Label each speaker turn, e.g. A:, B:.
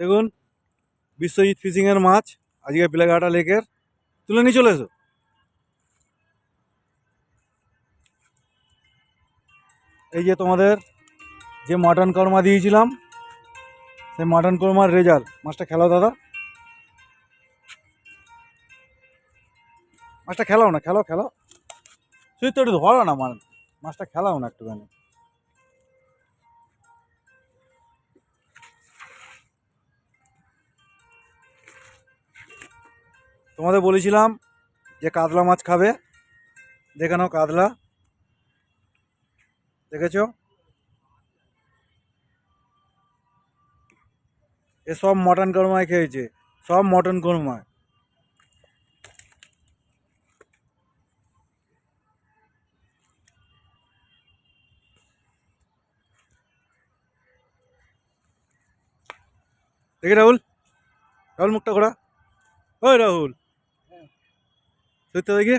A: দেখুন, বিশ্বজিৎ ফিশিংয়ের মাছ, আজকে পিলাঘাটা লেকের। তুলে নিয়ে চলে এসো। এই যে তোমাদের যে মাটন কর্মা দিয়েছিলাম, সেই মাটন কর্মার রেজাল্ট মাছটা খেলাও দাদা। মাছটা খেলাও না খেলাও খেলাও তুই তো একটু ধরো না মাছটা খেলাও না একটুখানি। তোমাদের বলেছিলাম যে কাতলা মাছ খাবে। দেখে নাও কাতলা। দেখেছ? এ সব মটন কর্মায় খেয়েছে। সব মটন কর্মায়। দেখি রাহুল। রাহুল মুখটা ঘোরা। ওই রাহুল। সত্যি দেখি